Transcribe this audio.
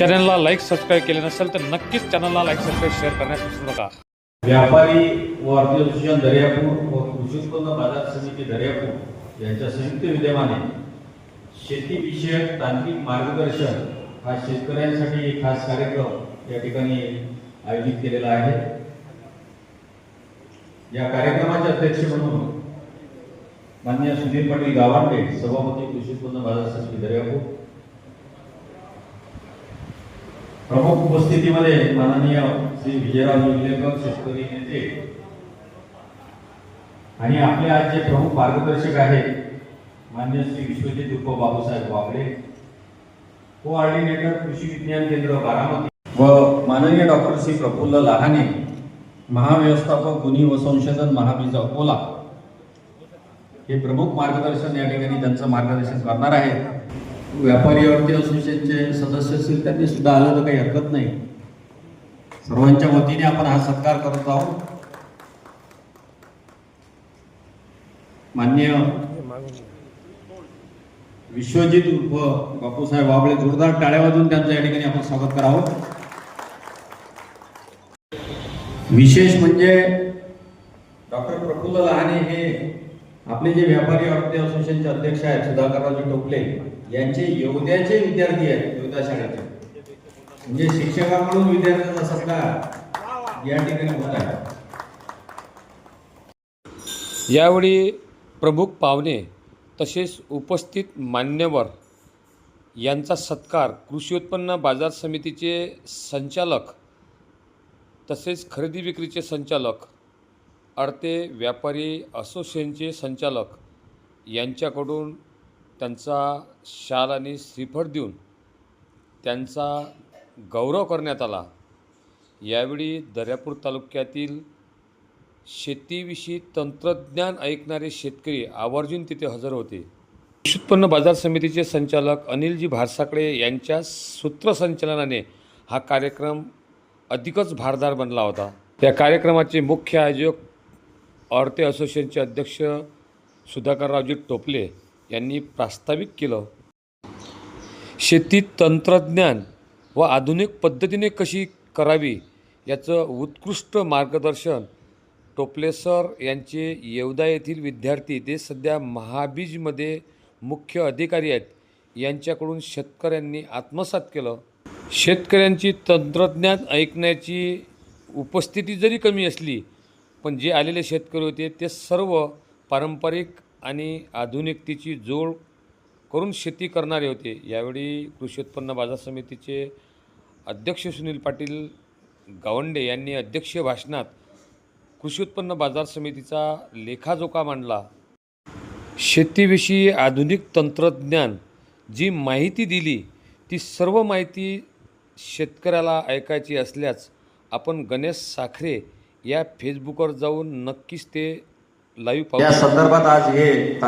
चॅनलला like subscribe केले नसेल तर नक्कीच चॅनलला लाईक सबस्क्राईब शेअर करण्यास विसरू नका. व्यापारी व आर्थिक दर्यापूर व कृषी उत्पन्न बाजार समिती दर्यापूर यांच्या संयुक्त विद्यमाने शेतीविषयक तांत्रिक मार्गदर्शन हा शेतकऱ्यांसाठी एक खास कार्यक्रम या ठिकाणी आयोजित केलेला आहे. या कार्यक्रमाचे अध्यक्ष म्हणून मान्य सुधीर पाटील गावांडे सभापती कृषी उत्पन्न बाजार समिती दर्यापूर प्रमुख उपस्थितीमध्ये माननीय श्री विजयराव उल्लेखक शेतकरी नेते आणि आपले आज जे प्रमुख मार्गदर्शक आहेत मान्य श्री विश्वजित उप बाबूसाहेब वाकडे कोऑर्डिनेटर कृषी विज्ञान केंद्र बारामती व माननीय डॉक्टर श्री प्रफुल्ल लहाने महाव्यवस्थापक गुन्हे व संशोधन महाबीज अकोला हे प्रमुख मार्गदर्शन या ठिकाणी त्यांचं मार्गदर्शन करणार आहेत. व्यापारी आरती असोसिएशनचे सदस्य असतील त्यांनी सुद्धा आलं तर काही हरकत नाही. सर्वांच्या वतीने आपण हा सत्कार करत आहोत. मान्य विश्वजित उर्फ बापूसाहेब बाबळे जोरदार टाळ्या वाजवून त्यांचं या ठिकाणी आपण स्वागत करावं. विशेष म्हणजे डॉक्टर प्रफुल्ल लहाने हे आपले जे व्यापारी आरोग्य असोसिएशनचे अध्यक्ष आहेत सुधाकररावजी टोपले यांचे योद्याचे विद्यार्थी आहेत योद्धा शाळेचे. म्हणजे शिक्षकांकडून विद्यार्थ्यांचा सत्कार या ठिकाणी होत आहे. यावेळी प्रमुख पाहुणे तसेच उपस्थित मान्यवर यांचा सत्कार कृषी उत्पन्न बाजार समितीचे संचालक तसेच खरेदी विक्रीचे संचालक अडते व्यापारी असोसिएशनचे संचालक यांच्याकडून त्यांचा शाल आणि श्रीफळ देऊन त्यांचा गौरव करण्यात आला. यावेळी दर्यापूर तालुक्यातील शेतीविषयी तंत्रज्ञान ऐकणारे शेतकरी आवर्जून तिथे हजर होते. कृषी उत्पन्न बाजार समितीचे संचालक अनिलजी भारसाकडे यांच्या सूत्रसंचालनाने हा कार्यक्रम अधिकच भारदार बनला होता. या कार्यक्रमाचे मुख्य आयोजक औरते असोसिएशनचे अध्यक्ष सुधाकररावजी टोपले यांनी प्रास्ताविक केलं. शेती तंत्रज्ञान व आधुनिक पद्धतीने कशी करावी याचं उत्कृष्ट मार्गदर्शन टोपले सर यांचे येवदा येथील विद्यार्थी ते सध्या महाबीजमध्ये मुख्य अधिकारी आहेत यांच्याकडून शेतकऱ्यांनी आत्मसात केलं. शेतकऱ्यांची तंत्रज्ञान ऐकण्याची उपस्थिती जरी कमी असली पण जे आलेले शेतकरी होते ते सर्व पारंपरिक आणि आधुनिकतेची जोड करून शेती करणारे होते. यावेळी कृषी उत्पन्न बाजार समितीचे अध्यक्ष सुनील पाटील गावंडे यांनी अध्यक्षीय भाषणात कृषी उत्पन्न बाजार समितीचा लेखाजोखा मांडला. शेतीविषयी आधुनिक तंत्रज्ञान जी माहिती दिली ती सर्व माहिती शेतकऱ्याला ऐकायची असल्यास आपण गणेश साखरे या फेसबुकवर जाऊन नक्कीच ते लाईव्ह या संदर्भात आज हे